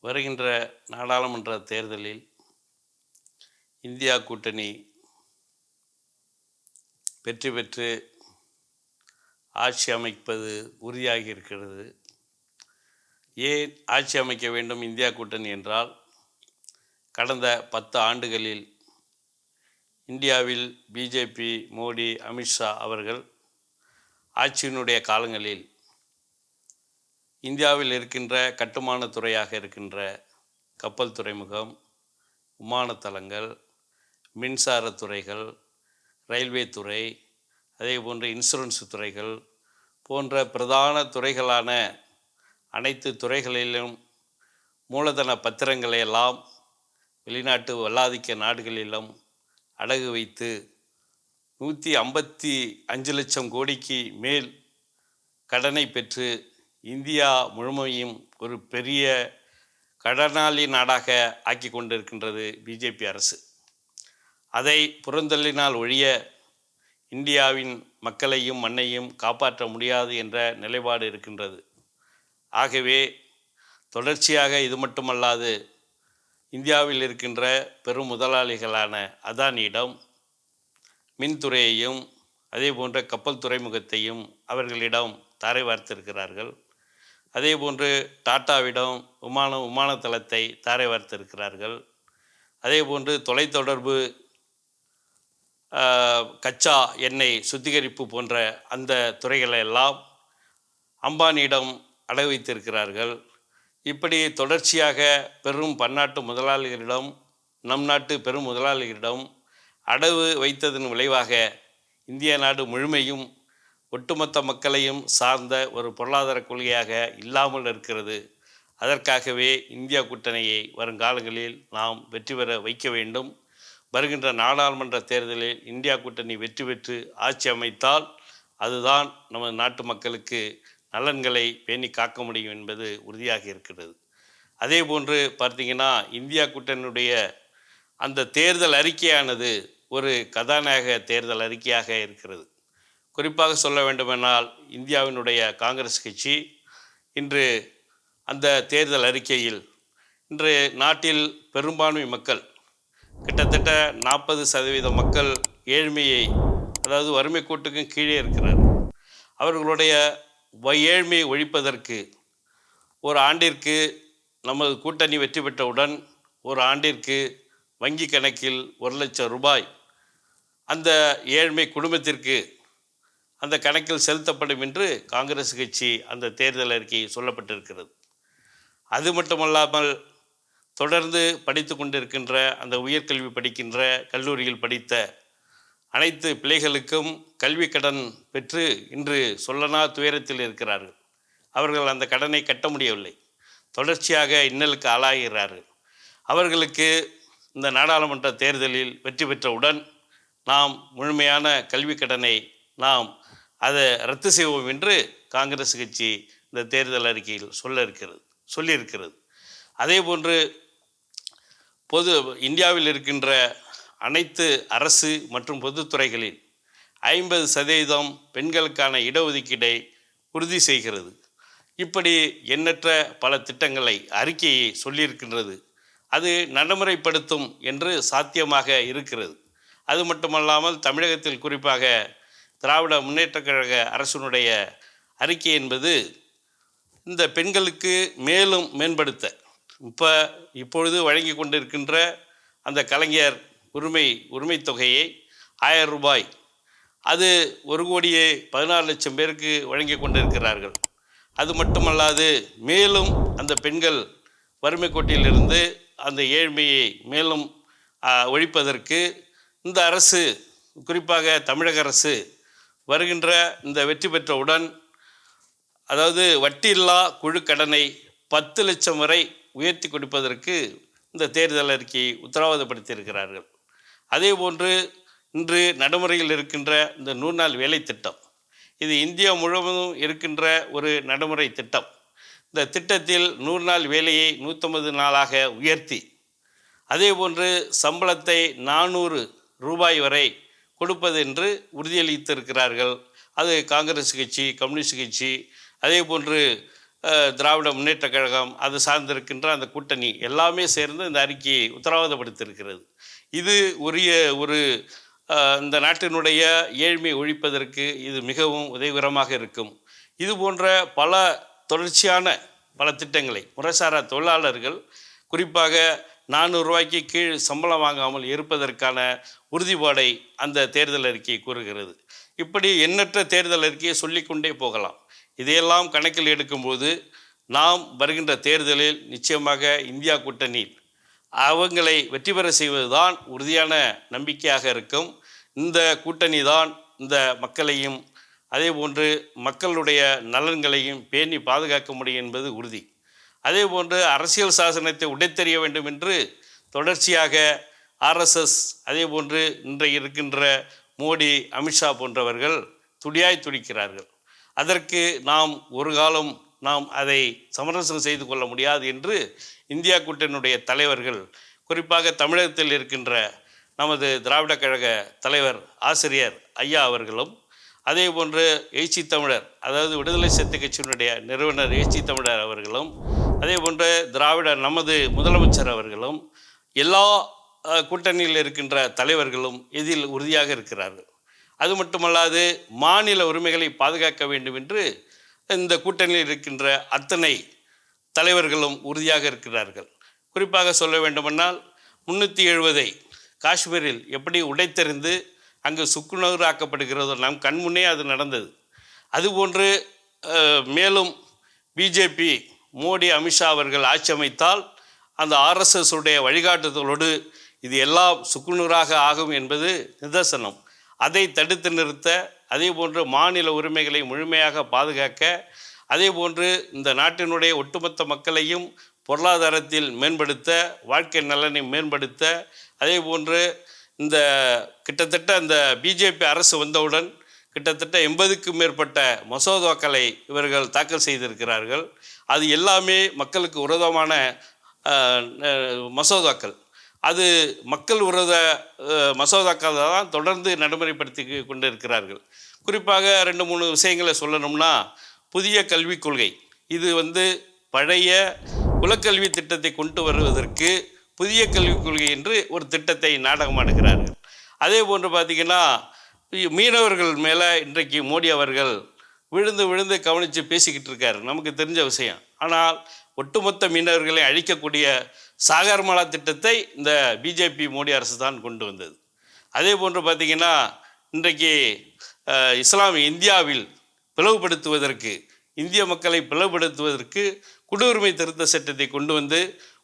வருகின்ற நாடாளுமன்ற தேர்தலில் இந்தியா கூட்டணி வெற்றி பெற்று ஆட்சி அமைப்பது உறுதியாகி இருக்கிறது. ஏன் ஆட்சி அமைக்க வேண்டும் இந்தியா கூட்டணி என்றால் கடந்த பத்து ஆண்டுகளில் இந்தியாவில் பிஜேபி மோடி அமித்ஷா அவர்கள் ஆட்சியினுடைய காலங்களில் இந்தியாவில் இருக்கின்ற கட்டுமான துறையாக இருக்கின்ற கப்பல் துறைமுகம் விமானத்தளங்கள் மின்சார துறைகள் ரயில்வே துறை அதே போன்று இன்சூரன்ஸ் துறைகள் போன்ற பிரதான துறைகளான அனைத்து துறைகளிலும் மூலதன பத்திரங்களை எல்லாம் வெளிநாட்டு வல்லாதிக்க நாடுகளிலும் அடகு வைத்து நூற்றி ஐம்பத்தி அஞ்சு லட்சம் கோடிக்கு மேல் கடனை பெற்று இந்தியா முழுமையும் ஒரு பெரிய கடனாளி நாடாக ஆக்கி கொண்டிருக்கின்றது பிஜேபி அரசு. அதை புறந்தள்ளினால் ஒழிய இந்தியாவின் மக்களையும் மண்ணையும் காப்பாற்ற முடியாது என்ற நிலைப்பாடு இருக்கின்றது. ஆகவே தொடர்ச்சியாக இது மட்டுமல்லாது இந்தியாவில் இருக்கின்ற பெரும் முதலாளிகளான அதானியிடம் மின்துறையையும் அதே போன்ற கப்பல் துறைமுகத்தையும் அவர்களிடம் தாரை வார்த்திருக்கிறார்கள். அதே போன்று டாட்டாவிடம் விமான விமானத்தளத்தை தாரை வார்த்திருக்கிறார்கள். அதே போன்று தொலைத்தொடர்பு கச்சா எண்ணெய் சுத்திகரிப்பு போன்ற அந்த துறைகளை எல்லாம் அம்பானியிடம் அடகு வைத்திருக்கிறார்கள் இப்படி தொடர்ச்சியாக பெரும் பன்னாட்டு முதலாளிகளிடம் நம் நாட்டு பெரும் முதலாளிகளிடம் அடவு வைத்ததன் விளைவாக இந்திய நாடு முழுமையும் ஒட்டுமொத்த மக்களையும் சார்ந்த ஒரு பொருளாதார கொள்கையாக இல்லாமல் இருக்கிறது. அதற்காகவே இந்தியா கூட்டணியை வருங்காலங்களில் நாம் வெற்றி பெற வைக்க வேண்டும். வருகின்ற நாடாளுமன்ற தேர்தலில் இந்தியா கூட்டணி வெற்றி பெற்று ஆட்சி அமைத்தால் அதுதான் நமது நாட்டு மக்களுக்கு நலன்களை பேணி காக்க முடியும் என்பது உறுதியாக இருக்கிறது. அதே போன்று பார்த்தீங்கன்னா இந்தியா கூட்டணியுடைய அந்த தேர்தல் அறிக்கையானது ஒரு கதாநாயக தேர்தல் அறிக்கையாக இருக்கிறது. குறிப்பாக சொல்ல வேண்டுமென்றால் இந்தியாவினுடைய காங்கிரஸ் கட்சி இன்று அந்த தேர்தல் அறிக்கையில் இன்று நாட்டில் பெரும்பான்மை மக்கள் கிட்டத்தட்ட நாற்பது சதவீத மக்கள் ஏழ்மையை அதாவது வறுமை கோட்டுக்கும் கீழே இருக்கிறார் அவர்களுடைய ஏழ்மையை ஒழிப்பதற்கு ஒரு ஆண்டிற்கு நமது கூட்டணி வெற்றி பெற்றவுடன் ஒரு ஆண்டிற்கு வங்கி கணக்கில் ஒரு லட்சம் ரூபாய் அந்த ஏழ்மை குடும்பத்திற்கு அந்த கணக்கில் செலுத்தப்படும் என்று காங்கிரஸ் கட்சி அந்த தேர்தல் அறிக்கை சொல்லப்பட்டிருக்கிறது. அது மட்டுமல்லாமல் தொடர்ந்து படித்து கொண்டிருக்கின்ற அந்த உயர்கல்வி படிக்கின்ற கல்லூரியில் படித்த அனைத்து பிள்ளைகளுக்கும் கல்வி கடன் பெற்று இன்று சொல்லனா துயரத்தில் இருக்கிறார்கள். அவர்கள் அந்த கடனை கட்ட முடியவில்லை. தொடர்ச்சியாக இன்னலுக்கு ஆளாகிறார்கள் அவர்களுக்கு இந்த நாடாளுமன்ற தேர்தலில் வெற்றி பெற்றவுடன் நாம் முழுமையான கல்வி கடனை நாம் அதை ரத்து செய்வோம் என்று காங்கிரஸ் கட்சி இந்த தேர்தல் அறிக்கையில் சொல்ல இருக்கிறது சொல்லியிருக்கிறது. அதே போன்று பொது இந்தியாவில் இருக்கின்ற அனைத்து அரசு மற்றும் பொதுத்துறைகளில் ஐம்பது சதவீதம் பெண்களுக்கான இடஒதுக்கீடை உறுதி செய்கிறது. இப்படி எண்ணற்ற பல திட்டங்களை அறிக்கையை சொல்லியிருக்கின்றது. அது நடைமுறைப்படுத்தும் என்று சாத்தியமாக இருக்கிறது. அது மட்டுமல்லாமல் தமிழகத்தில் குறிப்பாக திராவிட முன்னேற்றக் கழக அரசினுடைய அறிக்கை என்பது இந்த பெண்களுக்கு மேலும் மேம்படுத்த. இப்போ இப்பொழுது வழங்கி கொண்டிருக்கின்ற அந்த கலைஞர் உரிமை உரிமை தொகையை ஆயிரம் ரூபாய். அது ஒரு கோடியே பதினாறு லட்சம் பேருக்கு வழங்கி கொண்டிருக்கிறார்கள். அது மட்டுமல்லாது மேலும் அந்த பெண்கள் வறுமை கோட்டிலிருந்து அந்த ஏழ்மையை மேலும் ஒழிப்பதற்கு இந்த அரசு குறிப்பாக தமிழக அரசு வருகின்ற இந்த வெற்றி பெற்றவுடன் அதாவது வட்டியில்லா குழு கடனை பத்து லட்சம் வரை உயர்த்தி கொடுப்பதற்கு இந்த தேர்தல் அறிக்கையை உத்தரவாதப்படுத்தியிருக்கிறார்கள். அதே போன்று இன்று நடைமுறையில் இருக்கின்ற இந்த நூறு நாள் வேலை திட்டம் இது இந்தியா முழுவதும் இருக்கின்ற ஒரு நடைமுறை திட்டம். இந்த திட்டத்தில் நூறு நாள் வேலையை நூற்றம்பது நாளாக உயர்த்தி அதே போன்று சம்பளத்தை நானூறு ரூபாய் வரை கொடுப்பது என்று உறுதியளித்திருக்கிறார்கள். அது காங்கிரஸ் கட்சி கம்யூனிஸ்ட் கட்சி அதே போன்று திராவிட முன்னேற்றக் கழகம் அது சார்ந்திருக்கின்ற அந்த கூட்டணி எல்லாமே சேர்ந்து இந்த அறிக்கையை உத்தரவாதப்படுத்தியிருக்கிறது. இது உரிய ஒரு இந்த நாட்டினுடைய ஏழ்மை ஒழிப்பதற்கு இது மிகவும் உதவிகரமாக இருக்கும். இது போன்ற பல தொடர்ச்சியான பல திட்டங்களை முறைசாரா தொழிலாளர்கள் குறிப்பாக நானூறுரூவாய்க்கு கீழ் சம்பளம் வாங்காமல் இருப்பதற்கான உறுதிப்பாடை அந்த தேர்தல் அறிக்கை கூறுகிறது. இப்படி எண்ணற்ற தேர்தல் அறிக்கையை சொல்லிக்கொண்டே போகலாம். இதையெல்லாம் கணக்கில் எடுக்கும்போது நாம் வருகின்ற தேர்தலில் நிச்சயமாக இந்தியா கூட்டணி அவங்களை வெற்றி பெற செய்வதுதான் உறுதியான நம்பிக்கையாக இருக்கும். இந்த கூட்டணி தான் இந்த மக்களையும் அதே போன்று மக்களுடைய நலன்களையும் பேணி பாதுகாக்க முடியும் என்பது உறுதி. அதே போன்று அரசியல் சாசனத்தை உடைத்தெறிய வேண்டும் என்று தொடர்ச்சியாக ஆர்எஸ்எஸ் அதே போன்று இன்றைக்கு இருக்கின்ற மோடி அமித்ஷா போன்றவர்கள் துடியாய் துடிக்கிறார்கள். அதற்கு நாம் ஒரு காலம் நாம் அதை சமரசம் செய்து கொள்ள முடியாது என்று இந்தியா கூட்டணியுடைய தலைவர்கள் குறிப்பாக தமிழகத்தில் இருக்கின்ற நமது திராவிட கழக தலைவர் ஆசிரியர் ஐயா அவர்களும் அதே போன்று எழுச்சி தமிழர் அதாவது விடுதலை சத்து கட்சியினுடைய நிறுவனர் எழுச்சி தமிழர் அவர்களும் அதே போன்று திராவிட நமது முதலமைச்சர் அவர்களும் எல்லா கூட்டணியில் இருக்கின்ற தலைவர்களும் இதில் உறுதியாக இருக்கிறார்கள். அது மட்டுமல்லாது மாநில உரிமைகளை பாதுகாக்க வேண்டும் என்று இந்த கூட்டணியில் இருக்கின்ற அத்தனை தலைவர்களும் உறுதியாக இருக்கிறார்கள். குறிப்பாக சொல்ல வேண்டுமென்றால் முன்னூற்றி எழுபதை காஷ்மீரில் எப்படி உடைத்தெறிந்து அங்கு சுக்குநகராக்கப்படுகிறதோ நம் கண்முன்னே அது நடந்தது. அதுபோன்று மேலும் பிஜேபி மோடி அமித்ஷா அவர்கள் ஆட்சி அமைத்தால் அந்த ஆர்எஸ்எஸ் உடைய வழிகாட்டுதலோடு இது எல்லாம் சுக்குநூறாக ஆகும் என்பது நிதர்சனம். அதை தடுத்து நிறுத்த அதே போன்று மாநில உரிமைகளை முழுமையாக பாதுகாக்க அதே போன்று இந்த நாட்டினுடைய ஒட்டுமொத்த மக்களையும் பொருளாதாரத்தில் மேம்படுத்த வாழ்க்கை நலனை மேம்படுத்த அதே போன்று இந்த கிட்டத்தட்ட இந்த பிஜேபி அரசு வந்தவுடன் கிட்டத்தட்ட எண்பதுக்கும் மேற்பட்ட மசோதாக்களை இவர்கள் தாக்கல் செய்திருக்கிறார்கள். அது எல்லாமே மக்களுக்கு உரதமான மசோதாக்கள். அது மக்கள் உரத மசோதாக்கள் தான் தொடர்ந்து நடைமுறைப்படுத்தி கொண்டு இருக்கிறார்கள் குறிப்பாக ரெண்டு மூணு விஷயங்களை சொல்லணும்னா புதிய கல்விக் கொள்கை. இது வந்து பழைய குலக்கல்வி திட்டத்தை கொண்டு வருவதற்கு புதிய கல்விக் கொள்கை என்று ஒரு திட்டத்தை நாடகமாடுகிறார்கள். அதே போன்று பார்த்திங்கன்னா மீனவர்கள் மேலே இன்றைக்கு மோடி அவர்கள் விழுந்து விழுந்து கவனித்து பேசிக்கிட்டு இருக்காரு. நமக்கு தெரிஞ்ச விஷயம். ஆனால் ஒட்டுமொத்த மீனவர்களை அழிக்கக்கூடிய சாகர்மாலா திட்டத்தை இந்த பிஜேபி மோடி அரசு தான் கொண்டு வந்தது. அதே போன்று பார்த்திங்கன்னா இன்றைக்கு அஹ், இஸ்லாம் இந்தியாவில் பிளவுபடுத்துவதற்கு இந்திய மக்களை பிளவுபடுத்துவதற்கு குடியுரிமை திருத்த சட்டத்தை கொண்டு வந்து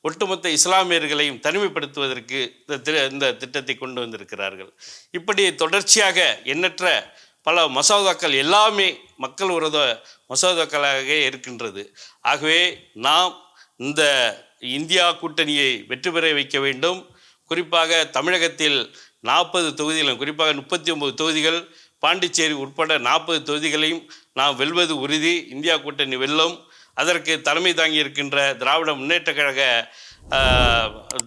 ஒட்டுமொத்த இஸ்லாமியர்களையும் தனிமைப்படுத்துவதற்கு இந்த இந்த திட்டத்தை கொண்டு வந்திருக்கிறார்கள். இப்படி தொடர்ச்சியாக எண்ணற்ற பல மசோதாக்கள் எல்லாமே மக்கள் விரோத மசோதாக்களாக இருக்கின்றது. ஆகவே நாம் இந்த இந்தியா கூட்டணியை வெற்றி பெற வைக்க வேண்டும். குறிப்பாக தமிழகத்தில் நாற்பது தொகுதிகளும் குறிப்பாக முப்பத்தி ஒம்பது தொகுதிகள் பாண்டிச்சேரி உட்பட நாற்பது தொகுதிகளையும் நாம் வெல்வது உறுதி. இந்தியா கூட்டணி வெல்லும். அதற்கு தலைமை தாங்கி இருக்கின்ற திராவிட முன்னேற்ற கழக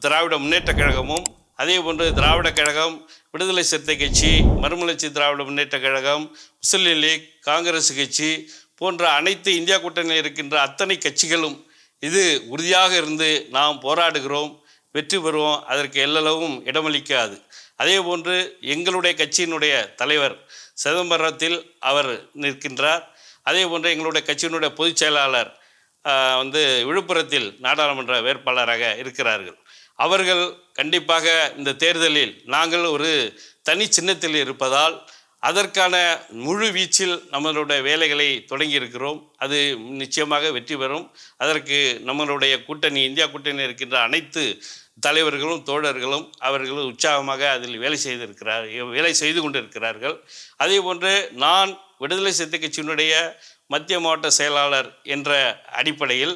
திராவிட முன்னேற்ற கழகமும் அதே போன்று திராவிட கழகம் விடுதலை சிறுத்தை கட்சி மறுமலர்ச்சி திராவிட முன்னேற்ற கழகம் முஸ்லீம் லீக் காங்கிரஸ் கட்சி போன்ற அனைத்து இந்தியா கூட்டணியில் இருக்கின்ற அத்தனை கட்சிகளும் இது உறுதியாக இருந்து நாம் போராடுகிறோம் வெற்றி பெறுவோம் அதற்கு எல்லளவும் இடமளிக்காது. அதே போன்று எங்களுடைய கட்சியினுடைய தலைவர் சிதம்பரத்தில் அவர் நிற்கின்றார். அதே போன்று எங்களுடைய கட்சியினுடைய பொதுச் செயலாளர் வந்து விழுப்புரத்தில் நாடாளுமன்ற வேட்பாளராக இருக்கிறார்கள். அவர்கள் கண்டிப்பாக இந்த தேர்தலில் நாங்கள் ஒரு தனி சின்னத்தில் இருப்பதால் அதற்கான முழு வீச்சில் நம்மளுடைய வேலைகளை தொடங்கி இருக்கிறோம் அது நிச்சயமாக வெற்றி பெறும். அதற்கு நம்மளுடைய கூட்டணி இந்தியா கூட்டணி இருக்கின்ற அனைத்து தலைவர்களும் தோழர்களும் அவர்களும் உற்சாகமாக அதில் வேலை செய்திருக்கிறார் வேலை செய்து கொண்டிருக்கிறார்கள். அதே போன்று நான் விடுதலை சிறுத்தை கட்சியினுடைய மத்திய மாவட்ட செயலாளர் என்ற அடிப்படையில்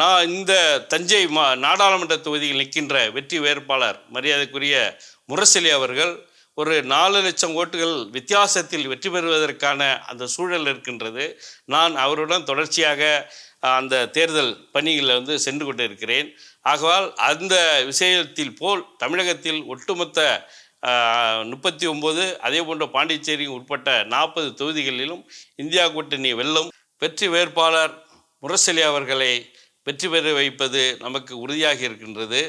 நான் இந்த தஞ்சை மா நாடாளுமன்ற தொகுதியில் நிற்கின்ற வெற்றி வேட்பாளர் மரியாதைக்குரிய முரசலி அவர்கள் ஒரு நாலு லட்சம் ஓட்டுகள் வித்தியாசத்தில் வெற்றி பெறுவதற்கான அந்த சூழல் இருக்கின்றது. நான் அவருடன் தொடர்ச்சியாக அந்த தேர்தல் பணிகளில் வந்து சென்று கொண்டு இருக்கிறேன் ஆகவால் அந்த விஷயத்தில் போல் தமிழகத்தில் ஒட்டுமொத்த முப்பத்தி ஒம்பது அதே போன்ற பாண்டிச்சேரி உட்பட்ட நாற்பது தொகுதிகளிலும் இந்தியா கூட்டணி வெல்லும் வெற்றி வேட்பாளர் முரசொலி அவர்களை வெற்றி பெற வைப்பது நமக்கு உறுதியாக இருக்கின்றது.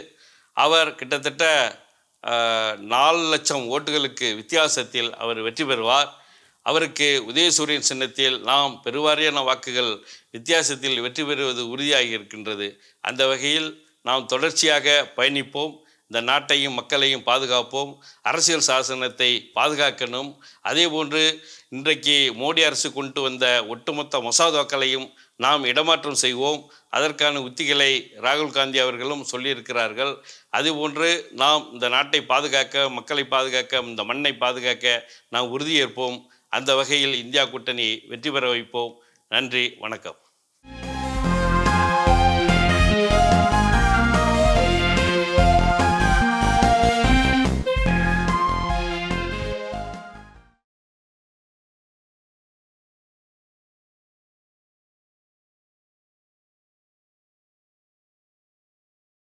அவர் கிட்டத்தட்ட நாலு லட்சம் ஓட்டுகளுக்கு வித்தியாசத்தில் அவர் வெற்றி பெறுவார். அவருக்கு உதயசூரியன் சின்னத்தில் நாம் பெருவாரியான வாக்குகள் வித்தியாசத்தில் வெற்றி பெறுவது உறுதியாகி இருக்கின்றது. அந்த வகையில் நாம் தொடர்ச்சியாக பயணிப்போம். இந்த நாட்டையும் மக்களையும் பாதுகாப்போம். அரசியல் சாசனத்தை பாதுகாக்கணும். அதேபோன்று இன்றைக்கு மோடி அரசு கொண்டு வந்த ஒட்டுமொத்த மசோதாக்களையும் நாம் இடமாற்றம் செய்வோம். அதற்கான உத்திகளை ராகுல் காந்தி அவர்களும் சொல்லியிருக்கிறார்கள். அதுபோன்று நாம் இந்த நாட்டை பாதுகாக்க மக்களை பாதுகாக்க இந்த மண்ணை பாதுகாக்க நாம் உறுதியேற்போம். அந்த வகையில் இந்தியா கூட்டணி வெற்றி பெற வைப்போம். நன்றி வணக்கம்.